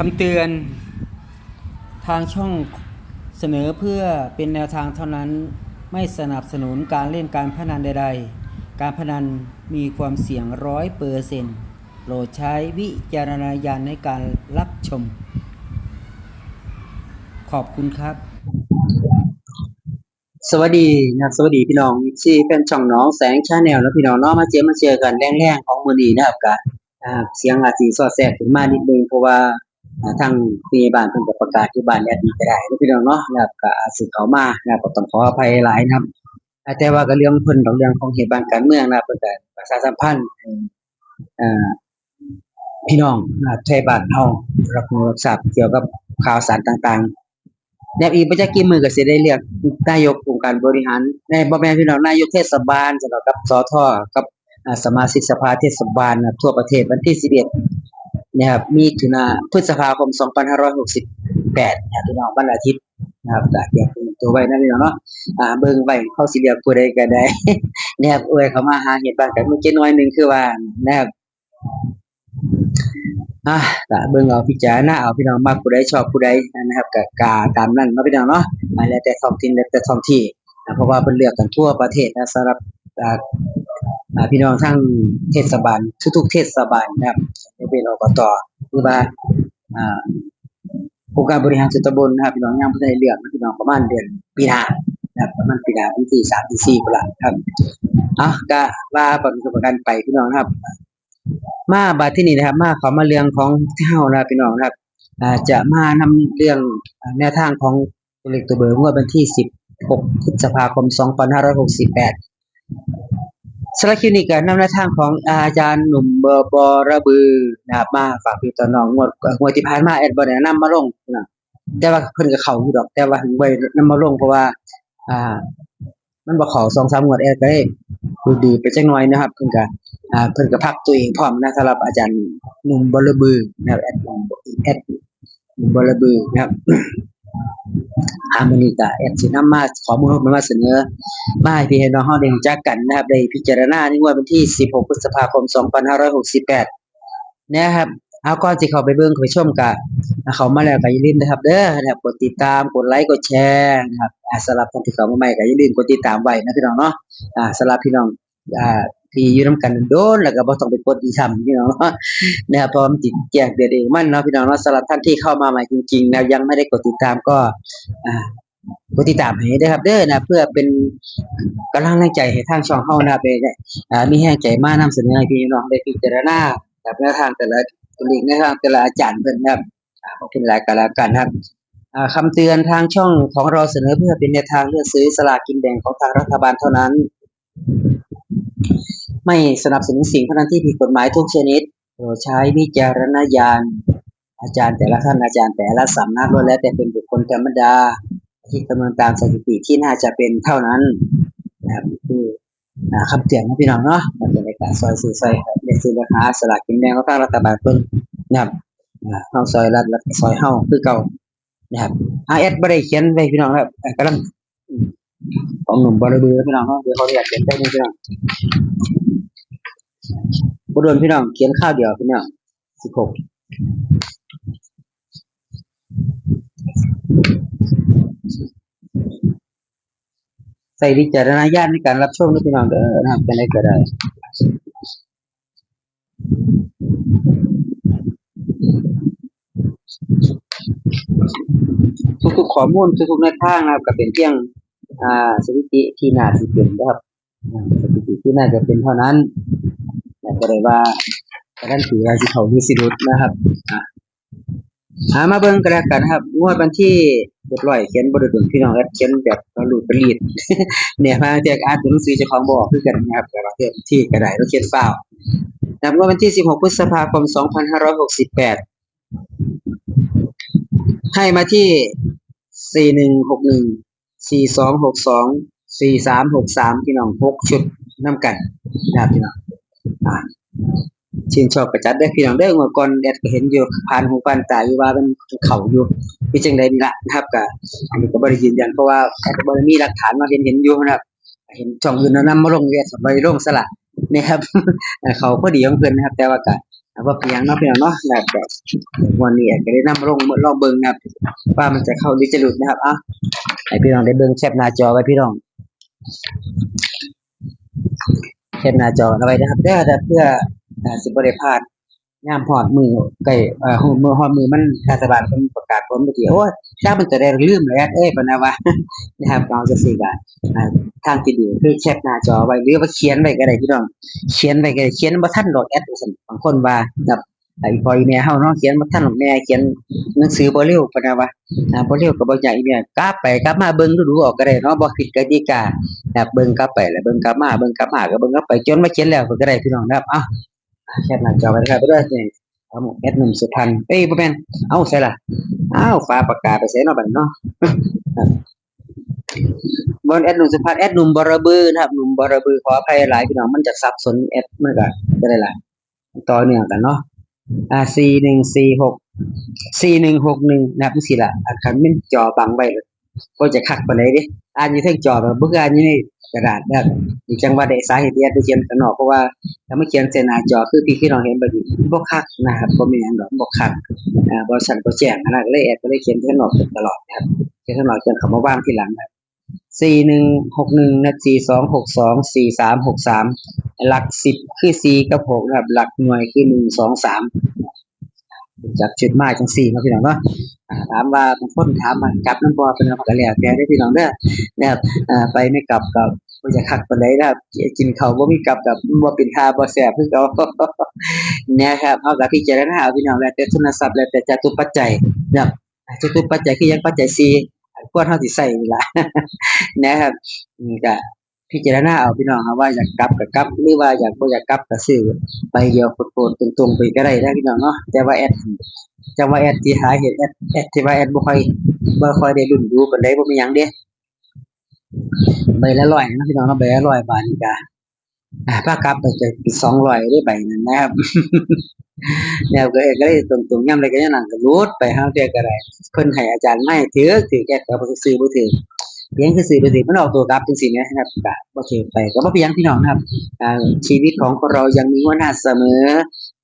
คำเตือน ทางช่องเสนอเพื่อเป็นแนวทางเท่านั้นไม่สนับสนุนการเล่นการพนันใด ๆ การพนันมีความเสี่ยงร้อยเปอร์เซนต์โปรดใช้วิจารณญาณในการรับชม ขอบคุณครับ สวัสดีนะครับสวัสดีพี่น้องที่เป็นช่องน้องแสงชาแนลแล้วพี่น้องเนาะมาเจอมาเจอกันแรงๆของมือนีนะครับก็อ่าเสียงอาจสิสอดแทรกขึ้นมานิดนึงเพราะว่า ทางผู้ใหญ่บ้านเพิ่นก็ประกาศที่บ้านแอดมินก็ได้พี่น้องเนาะนะครับก็อาจสิเขามานะครับก็ต้องขออภัยหลายนะครับแต่ว่าก็เรื่องเพิ่นดอกเรื่องของเหตุบ้านการเมืองนะครับเพิ่นก็ประชาสัมพันธ์อ่าพี่น้องนะครับไทยบ้านเฮารับรู้รับทราบเกี่ยวกับข่าวสารต่างๆแนบอีกบ่จักกี่มือก็สิได้เลือกนายกองค์การบริหารในบ่แม่นพี่น้องนายกเทศบาลสำหรับกับสทกับสมาชิกสภาเทศบาลทั่วประเทศวันที่11 นะครับมีถึงอ่าพฤษภาคม 2568นะครับพี่น้องวันอาทิตย์นะครับก็เตรียมตัวไว้นะพี่น้องเนาะอ่าเบิ่งไว้เข้าสิเลือกผู้ใดก็ได้นะครับอวยเขามาหาเหตุบ้านกันเมื่อกี้น้อยหนึงคือว่านะครับอะก็เบิ่งเอาพิจารณาเอาพี่น้องมักผู้ใดชอบผู้ใดนะครับก็กาตามนั้นเนาะพี่น้องเนาะอ่าแล้วแต่ท้องถิ่นแล้วแต่ท้องที่นะเพราะว่าเพิ่นเลือกกันทั่วประเทศนะสำหรับพี่น้องทั้งเทศบาลทุกๆเทศบาลนะครับ ไม่เป็นอบตหรือว่าอ่าองค์การบริหารส่วนตำบลนะครับพี่น้องยังบ่ได้เลือกนะพี่น้องประมาณเดือนปีหน้านะครับประมาณปีหน้าวันที่3ที่4พุ่นล่ะครับอะก็ว่าประกันไปพี่น้องครับ มาบัดที่นี่นะครับ มาขามาเรื่องของเฮานะพี่น้องนะครับจะมานำเรื่องแนวทางของตัวเลขตัวเบอร์งวดวันที่16พฤษภาคม2568สำหรับแปด คลิปนี้ก็นำแนวทางของอาจารย์หนุ่มเบอร์บอระบือนะครับมาฝากพี่ตอน้องงวดงวดที่ผ่านมาแอดบ่ได้นำมาลงนะแต่ว่าเพิ่นก็เขาอยู่ดอก แต่ว่าถึงบ่ได้นำมาลงเพราะว่า อ่า มันบ่เข้า2-3งวดแอดก็เลยดูดีไปจักหน่อยนะครับเพิ่นก็อ่าเพิ่นก็พักตัวเองพร้อมนะสำหรับอาจารย์หนุ่มบลบือนะครับแอดหนุ่มแอดหนุ่มบลบือนะครับ อามื้อนี้ก็แอดสินำมาขอมูลมามาเสนอ มาให้พี่ให้น้องเฮาได้รู้จักกันนะครับได้พิจารณาในงวดวันที่ 16 พฤษภาคม 2568 นะครับเอาก่อนสิเข้าไปเบิ่งข้าไปชมก็เขามาแล้วก็อย่าลืมนะครับ เด้อนะครับกดติดตามกดไลค์กดแชร์นะครับอ่าสำหรับคนที่เข้ามาใหม่ก็อย่าลืมกดติดตามไว้นะพี่น้องเนาะอ่าสำหรับพี่น้องอ่า ที่อยู่นํกันโดนแล้วก็บ่ต้องไปกดอีซ้ำพี่น้องเนาะนะครับพราะมันติดแจ้งเดือนเองมันเนาะพี่น้องเนาะสำหรับท่านที่เข้ามาใหม่จริงๆนะยังไม่ได้กดติดตามก็อ่ากดติดตามให้ได้ครับเด้อนะเพื่อเป็นกำลังใจให้ทางช่องเฮานะไปได้อ่ามีแรงใจมานำเสนอให้พี่น้องได้พิจารณาแบบแนวทางแต่ละตัวเลขแนวทางแต่ละอาจารย์เพิ่นครับอ่าขอบคุณหลายกันแล้วกันครับคำเตือนทางช่องของเราเสนอเพื่อเป็นแนวทางเลือกซื้อสลากกินแบ่งของทางรัฐบาลเท่านั้น ไม่สนับสนุนสิ่งพนันที่ผิดกฎหมายทุกชนิดโปรดใช้วิจารณญาณ อาจารย์แต่ละท่านอาจารย์แต่ละสำนักล้วนแล้วแต่เป็นบุคคลธรรมดา ที่คำนวณตามสถิติที่น่าจะเป็นเท่านั้นนะครับคืออ่าคำเตือนนะพี่น้องเนาะมันเป็นในการซอยซื้อซอยเด็กซื้อราคาสลากกินแบ่งของทางรัฐบาลเพิ่นนะครับอ่าเฮาซอยรัฐซอยเฮาคือเก่านะครับ RS บ่ได้เขียนไว้พี่น้องครับอ่ากำลังของหนุ่มบริบูรณ์พี่น้องเนาะเดี๋ยวเขาอยากเขียนได้พี่น้อง บ่โดนพี่น้องเขียนข้าวเดียวพี่น้องสิบหกใส่วิจารณญาณในการรับชมนะพี่น้องเด้อนะครับเป็นอะไรก็ได้ทุกๆข้อมูลทุกๆแนวทางนะครับก็เป็นเพียงอ่าสถิติที่น่าสิเป็นนะครับสถิติที่น่าจะเป็นเท่านั้น ก็ได้ว่าการันตีว่าสิเขามีสิรุดนะครับหามาเบิ่งกันแล้วกันนะครับงวดวันที่เรียบร้อยเขียนบ่ได้ถึงพี่น้องแอดเขียนแบบกระลูดกระลีดเนี่ยมาเทียกอ่านตัวหนังสือเจ้าของบอกคือกันนะครับแต่ว่าเทียที่ก็ได้เราเขียนเปล่านะครับงวดวันที่ 16 พฤษภาคม 2568 ให้มาที่ 4161 4262 4363 พี่น้อง 6 ชุดนำกันนะครับพี่น้อง ชื่นชอบกระจัดได้พี่น้องเด้อเมื่อก่อนแอดก็เห็นอยู่ผ่านหูผ่านตาอยู่ว่ามันเขาอยู่พี่จังใดนี่ละนะครับก็อันนี้ก็บ่ได้ยืนยันเพราะว่าแอดบ่ได้มีหลักฐานมาเห็นเห็นอยู่นะครับ เห็นช่องอื่นเอานำมาลงแอดก็บ่ได้ลงซะละนะครับเขาพอดีของเพิ่อนนะครับ แต่ว่าก็เอาว่าเพียงเนาะพี่น้องเนาะแบบแบบวันนี้ก็ได้นำลงลองเบิ่งนะครับว่ามันจะเข้าหรือจะหลุดนะครับเอะให้พี่น้องได้เบิ่งแคปหน้าจอไว้พี่น้อง คปหน้าจอเอาไว้นะครับเด้อเด้อเพื่ออ่าสิบ่ได้พลาดยามฮอดมือใกล้เอ่อมือฮอดมือมันรัฐบาลเพิ่นประกาศผลเมื่อกี้โอ้ยถ้ามันจะได้ลืมแล้วเอ้ยปะนะว่านะครับเราจะสิก็อ่าทางที่ดีคือแคปหน้าจอไว้หรือว่าเขียนไว้ก็ได้พี่น้องเขียนไปก็ได้เขียนบ่ทันดอกแอดว่าซั่นบางคนว่าแบบ ไอ้พ่ออีแม่เฮาเนาะเขียนบ่ทันหรอกแม่เขียนหนังสือบ่เร็วปานนะว่าอ่าบ่เร็วก็บ่อยากอีแม่กลับไปกลับมาเบิ่งดูๆออกก็ได้เนาะบ่ผิดกติกาครับเบิ่งกลับไปแล้วเบิ่งกลับมาเบิ่งกลับมาก็เบิ่งกลับไปจนมาเขียนแล้วก็ได้พี่น้องนะครับเอ้าแคปหน้าจอไว้นะครับเด้อนี่เอาแอดหนุ่มสุพรรณเอ้ยบ่แม่นเอ้าใส่ล่ะอ้าวฟ้าปากกาไปใส่เนาะบัดเนาะบนแอดหนุ่มสุพรรณแอดหนุ่มบรบือนะครับหนุ่มบรบือขออภัยหลายพี่น้องมันจะสับสนแอดมันก็จะได้หลายต่อเนื่องกันเนาะ อ่าสี่หนึ่งสี่หกสี่หนึ่งหกหนึ่งนะครับนี่สิละอันคันมันจอบังไว้เลยก็จะคักปานใดเดิอ่านอยู่ทั้งจอแบบบ่คืออ่านอยู่ในกระดาษนะครับอีกจังว่าได้สาเหตุที่แอดไปเขียนข้างนอกเพราะว่าถ้าไมาเขียนเสนหน้าจอคือพี่พี่น้องเห็นแบบนี้บ่คักนะครับบ่มีหยังดอกบ่คักอ่าบ่ชัดบ่แจ้งนนั้นก็เลยแอดก็เลยเขียนข้างนอกตลอดนะครับเขียนข้างนอกจนเขามาว่างทีหลังนะครับ สี่หนึ่งหกหนึ่งนะสี่สองหกสองสี่สามหกสามหลักสิบคือสี่กับหกนะครับหลักหน่วยคือหนึ่งสองสามจากจุดมาจังสี่ครับพี่น้องเนาะถามว่าบางคนถามว่ากลับน้ำบอเป็นอะไรแล้วแต่ได้พี่น้องเด้อนะครับอ่าไปไม่กลับกับบ่จะคักปานใดนะครับกินเขาวบ่มีกลับกับบ่เป็นทาบ่แซ่บคือเขานะครับเอากับพี่เจารณาเอาพี่น้องแล้วแต่ทุนทรัพย์แล้วแต่จตุปัจจัยนะครับจตุปัจจัยคือยังปัจจัยสี่ ควรเท่าที่ใส่ละนะครับนี่ก็พิจารณาเอาพี่น้องครับว่าอยากกลับกับกลับหรือว่าอยากบ่อยากกลับกับซื้อไปเดียวโคตรตรงๆไปก็ได้นะพี่น้องเนาะแต่ว่าแอดจะว่าแอดที่หาเห็นแอดแอดที่ว่าแอดบ่ค่อยบ่ค่อยได้รุ่นดูปานไดบ่มีหยังเด้ใบละร้อยนะพี่น้องเนาะใบละร้อยบาทนี่กาาถ้ากลับก็จะเป็น200ได้ใบนั้นนะครับแนวก็เองก็เลยตรงๆย่ำเลยก็ยังนั่งก็รูดไปห้างเดียก็ได้เพิ่นให้อาจารย์ไม่ถือถือแก้ก็บ่ซื้อบ่ถือเพียงคือซื้อบ่ถือมันออกตัวกับจังซี่นะครับก็บ่ถือไปก็บ่เป็นหยังพี่น้องนะครับชีวิตของเรายังมีวันหน้าเสมอ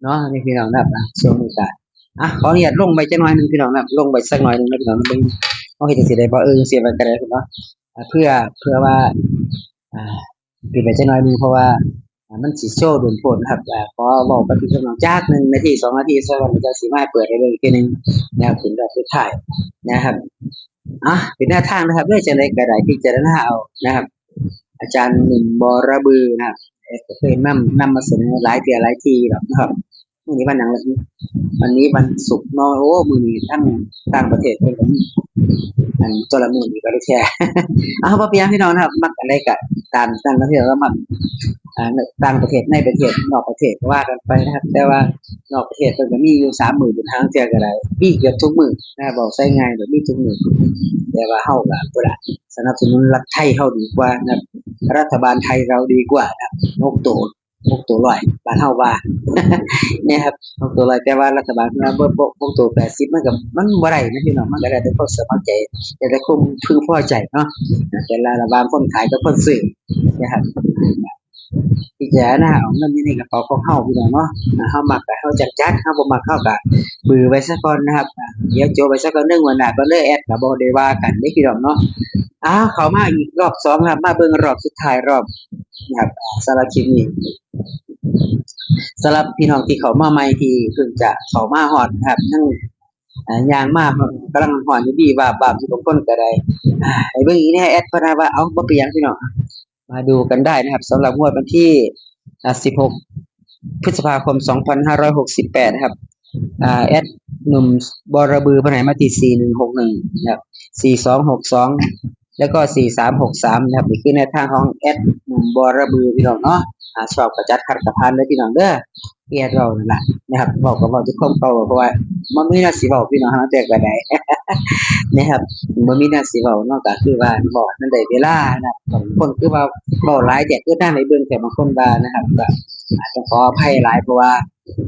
เนาะนี่พี่น้องนะครับช่วงนี้ก็อะขออนุญาตลงไปจักหน่อยหนึงพี่น้องนะครับลงไปสักหน่อยหนึงนะพี่น้องเบิ่งเฮาเฮ็ดจังซี่ได้บ่เออเสียไปก็ได้พี่เนาะอ่าเพื่อเพื่อว่าอ่า ปิดไปจักหน่อยหนึงเพราะว่ามันสิโชว์โดนโพดนะครับอ่าขอเว้ากับพี่น้องจากหนึ่งนาทีสองนาทีสักวันจะสิมาเปิดให้เบิ่งอีกทีหนึ่งนะครับถึงดอกสุดท้ายนะครับอะเป็นหน้าทางนะครับเรื่องจะได้ก็ได้พิจารณาเอานะครับ อาจารย์หนุ่มบอรบือนะครับเอ่อเคยนำนำมาเสนอหลายเทียหลายทีแล้วนะครับ วันนี้วันหนังเลยวันนี้วันศุกร์นาะโอ้มือนี้ทั้งต่างประเทศเพิ่นก็มีอันตัวละมือนี้ก็ได้แชร์อ้าวบ่เป็นหยังพี่น้องนะครับมักอะไรก็ตามต่างประเทศก็มักอ่าต่างประเทศในประเทศนอกประเทศว่ากันไปนะครับ แต่ว่านอกประเทศเพิ่นก็มีอยู่สามหมื่นเป็นทางเที่ยวก็ได้มีเกือบทุกมื้อนะบอกใช้ง่ายแบบมีทุกมื้อแต่ว่าเฮาก็บ่ล่ะสนับสนุนรัฐไทยเฮาดีกว่านะรัฐบาลไทยเราดีกว่านะนกโต นกตัวร้อยบ้านเฮาว่าเนี่ยครับนกตัวร้อยแต่ว่ารัฐบาลเราบ่บ่นกตัว80มันก็มันบ่ได้นะพี่น้องมันก็ได้แต่คนสมัครใจแต่แต่คนพึงพอใจเนาะแต่ละรัฐบาลคนขายกับคนซื้อนะครับพิจารณาเอาเงินอยู่ในกระเป๋าของเฮาพี่น้องเนาะอ่าเฮามักก็เฮาจัดจัดเฮาบ่มักเฮาก็บือไว้ซะก่อนนะครับอ่าเดี๋ยวโจไปซะก่อนนึงวันหน้าก็เลยแอดก็บ่ได้ว่ากันเด้พี่น้องเนาะอ้าวเขามาอีกรอบสองครับมาเบิ่งรอบสุดท้ายรอบ ครับอ่าสำหรับคลิปนี้สำหรับพี่น้องที่เขามาใหม่ที่เพิ่งจะเขามาฮอดครับทั้งยางมากำลังฮอดอยู่ดีว่าบาปที่บางคนก็ได้อ่าให้เบิ่งอีกแน่แอดพนนะว่าเอ้าบ่เป็นหยังพี่น้องมาดูกันได้นะครับสำหรับงวดวันที่ 16 พฤษภาคม 2568 นะครับแอดหนุ่มบอระบือพนไหนมาที่4161 นะครับ 4262 แล้วก็4363นะครับนี่คือในทางของแอดหนุ่มบรบือพี่น้องเนาะอ่าชอบกระจัดขัดกระพันเลยพี่น้องเด้อเอียดเรานั่นแหละนะครับบอกกับบอกทุกคนเก่าเพราะว่ามันไม่น่าสิบอกพี่น้องฮะแต่ก็ได้นะครับมันมีน้าสิเว้านอกจากคือว่าบอกนั่นได้เวลานะครับางคนคือว่าเว้าหลายแต่คือด้าในเบิ่งแต่บางคนว่านะครับก็อาจจะขออภัยหลายเพราะว่า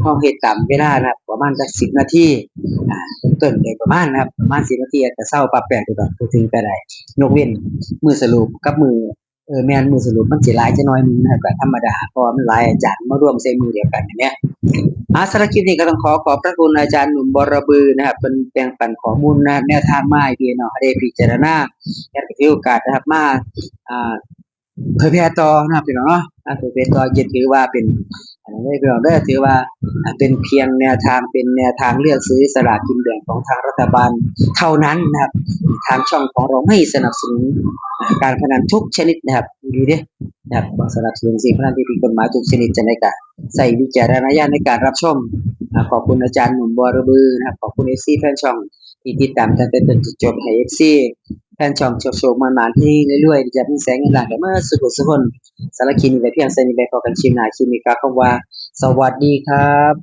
เฮาเฮ็ดตามเวลานะครับประมาณสัก10นาทีอ่าต้นได้ประมาณนะครับประมาณ10นาทีอาจจะเช้าปรับแปลงตัวดอกพูดถึงก็ได้ยกเว้นมือสรุปกับมือเออแมนมือสรุปมันสิหลายจักหน่อยนึงนะครับธรรมดาเพราะมันหลายอาจารย์มาร่วมใส่มือเดียวกันเนี้ยอาสำหรับคลิปนี้ก็ต้องขอขอบพระคุณอาจารย์หนุ่มบรบือนะครับเป็นแบ่งปันข้อมูลนะแนวทางมาให้พี่น้อได้พิจารณาและก็ถือโอกาสนะครับมาอ่าเผยแพร่ต่อนะครับพี่น้องเนาะเผยแพร่ต่อจะถือว่าเป็น อันนี้พี่น้องเด้ถือว่าเป็นเพียงแนวทางเป็นแนวทางเลือกซื้อสลากกินแบ่งของทางรัฐบาลเท่านั้นนะครับ ทางช่องของเราไม่สนับสนุนการพนันทุกชนิดนะครับดีเด้นะครับสนับสนุนสิ่งพนันที่ผิดกฎหมายทุกชนิดจะในการใส่วิจารณญาณในการรับชมขอบคุณอาจารย์หนุ่มบอระบือนะครับขอบคุณเอซี่แฟนช่องที่ติดตามตั้งแต่ต้นจนจบให้เอซีแฟ นช่องโชคๆมันๆที่เรื่อยๆจะมีแสงเงินล้านกันมาสุดสุดคนสารคินีไปเพียงเซนิไปพอกันชิมหนาคลิมิกาคำว่า สวัสดีครับ